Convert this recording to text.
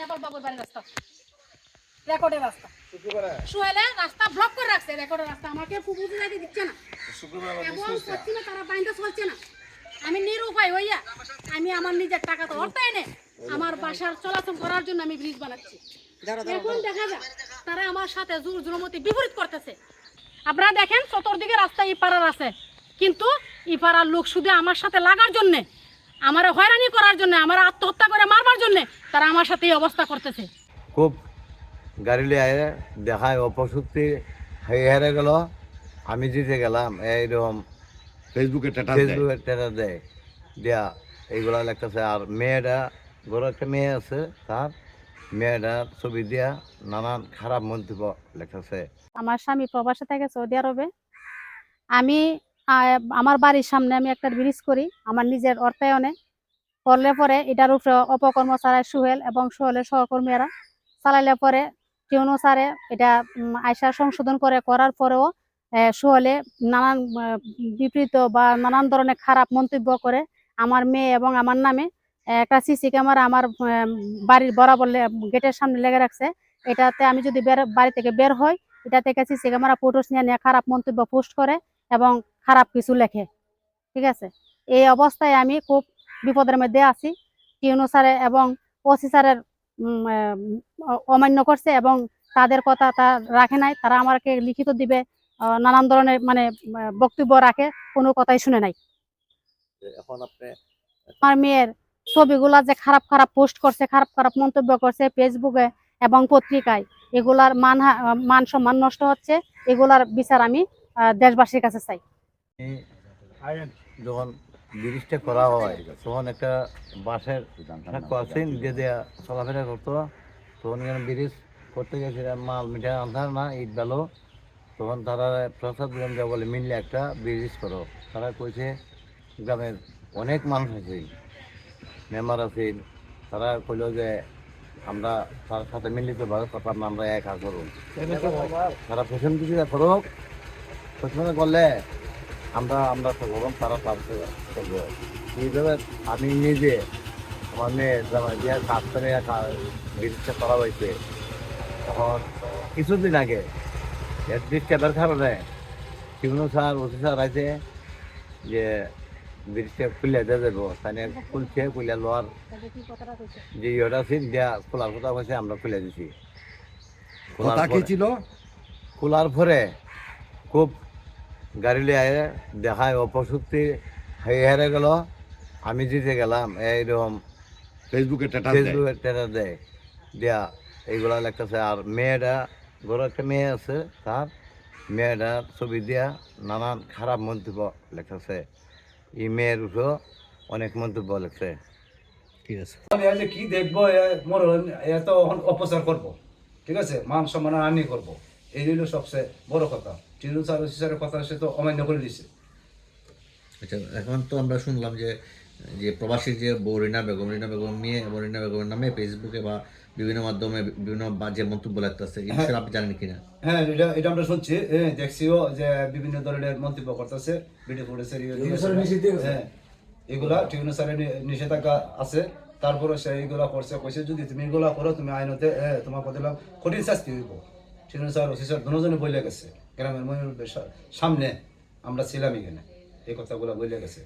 নেপাল বাবুর বাড়ির রাস্তা। রেকর্ডের রাস্তা সোহেলে রাস্তা ব্লক করে রাখছে রেকর্ডের রাস্তা। আমাকে পুকুর যাইতে দিচ্ছে না। এবং পশ্চিমে তারা বাইন্দা চলছে না। আমি নিরুপায় হইয়া আমি আমার নিজের টাকা তো অর্থ এনে আমার বাসার চলাচল করার জন্য আমি ব্রিজ বানাচ্ছি। এখন দেখা যায় তারা আমার সাথে জোর জুলমতি বিপরীত করতেছে। আপনারা দেখেন চতুর্দিকে রাস্তা ইপাড়ার আছে। কিন্তু ইপাড়ার লোক শুধু আমার সাথে লাগার জন্যে আমার হয়রানি করার জন্য আমার আত্মহত্যা করে মারবার জন্যে তারা আমার সাথে এই অবস্থা করতেছে। খুব গাড়ি লিয়ে আয়ে দেখায় অপশক্তি হয়ে হেরে গেল। আমি জিতে গেলাম এইরকম ফেসবুকে টাটা ফেসবুকে টেটার দেয়। দেয়া এইগুলা লেখতেছে আর মেয়েটা ঘরে একটা মেয়ে আছে তার মেয়েটার ছবি দিয়া নানান খারাপ মন্তব্য লেখতেছে। আমার স্বামী প্রবাসে থাকে সৌদি আরবে। আমি আমার বাড়ির সামনে আমি একটা ব্রিজ করি, আমার নিজের অর্থায়নে। করলে পরে এটার উপরে অপকর্ম চালায় সুহেল এবং সুহেলের সহকর্মীরা। চালাইলে পরে টিউনো স্যারে এটা আয়সা সংশোধন করে, করার পরেও সুহেলে নানান বিপরীত বা নানান ধরনের খারাপ মন্তব্য করে আমার মেয়ে এবং আমার নামে একটা সিসি ক্যামেরা আমার বাড়ির বরাবর গেটের সামনে লেগে রাখছে। এটাতে আমি যদি বাড়ি থেকে বের হই এটা থেকে সিসি ক্যামেরা ফটোস নিয়ে নিয়ে খারাপ মন্তব্য পোস্ট করে এবং খারাপ কিছু লেখে। ঠিক আছে? এই অবস্থায় আমি খুব বিপদের মধ্যে আছি। টিউনো স্যারে এবং ওসি স্যারের অমান্য করছে এবং তাদের কথা তা রাখে নাই। তারা আমাকে লিখিত দিবে নানান ধরনের মানে বক্তব্য রাখে কোনো কথাই শুনে নাই। এখন আপনি আমার মেয়ের ছবিগুলা যে খারাপ খারাপ পোস্ট করছে খারাপ খারাপ মন্তব্য করছে ফেসবুকে এবং পত্রিকায় এগুলার মান মান সম্মান নষ্ট হচ্ছে এগুলার বিচার আমি দেশবাসীর কাছে চাই। যখন ব্রিজটা করা হয়, তখন একটা বাসের কোয়াশিন দিয়ে দেয়া চলাফেরা করতো। তখন এখানে ব্রিজ করতে গেছিলাম, মাল মিঠা আন্ধার না, ইট বেলো। তখন তারা প্রসাদ দিলাম, যা বলে মিললে একটা ব্রিজ করো। তারা কইছে, গ্রামের অনেক মানুষ আছে, মেম্বার আছে। তারা কইল যে, আমরা তার সাথে মিলিত ভাবে কথা আমরা এক করুন তারা পেছন কিছু করো। পেছনে করলে আমরা আমরা তো গরম তারা পারছে করব। এইভাবে আমি নিজে আমার মেয়ে জামাই দিয়ে কাজ করে বিদ্যুৎটা করা হয়েছে। তখন কিছুদিন আগে একদিন ক্যাবের কারণে শিবনু স্যার ওসি স্যার আছে যে ব্রিজটা খুলে দিয়ে দেবো তাহলে খুলছে খুলে লোয়ার যে ইয়েটা ছিল দিয়া খোলার কথা হয়েছে আমরা খুলে দিছি। ছিল? খোলার পরে খুব গাড়ি লিয়ে আয়ে দেখায় অপশক্তি হয়ে হেরে গেল। আমি জিতে গেলাম এইরকম ফেসবুকে টাটা ফেসবুকে টেটার দেয়। দেয়া। এইগুলা লেখতেছে আর মেয়েটা ঘরে একটা মেয়ে আছে তার মেয়েটার ছবি দিয়া নানান খারাপ মন্তব্য লেখতেছে এই মেয়ের উপরেও অনেক মন্তব্য লেখছে ঠিক আছে। কি দেখব মোর এ তো এখন অপচার করব ঠিক আছে? মান সম্মান আনি করব এই হইল সবচেয়ে বড় কথা। টিনু স্যার স্যারের কথা সে তো অমান্য করে দিছে আচ্ছা এখন তো আমরা শুনলাম যে যে প্রবাসী যে বউ রিনা বেগম রিনা বেগম মেয়ে এবং রিনা বেগমের নামে ফেসবুকে বা বিভিন্ন মাধ্যমে বিভিন্ন বাজে মন্তব্য লাগতেছে এই বিষয়ে আপনি জানেন কিনা? হ্যাঁ এটা এটা আমরা শুনছি। দেখছিও যে বিভিন্ন ধরনের মন্তব্য করতেছে ভিডিও ফুটেছে হ্যাঁ এগুলা টিউনো স্যারের নিষেধাজ্ঞা আছে। তারপরে সে এইগুলা করছে কইছে যদি তুমি এগুলা করো তুমি আইনতে তোমার কথা কঠিন শাস্তি হইব। টিউনো স্যার ওসি স্যার দুজনে বলে গেছে। গ্রামের মহিলাদের সামনে আমরা ছিলাম এখানে। এই কথাগুলো বলে গেছে।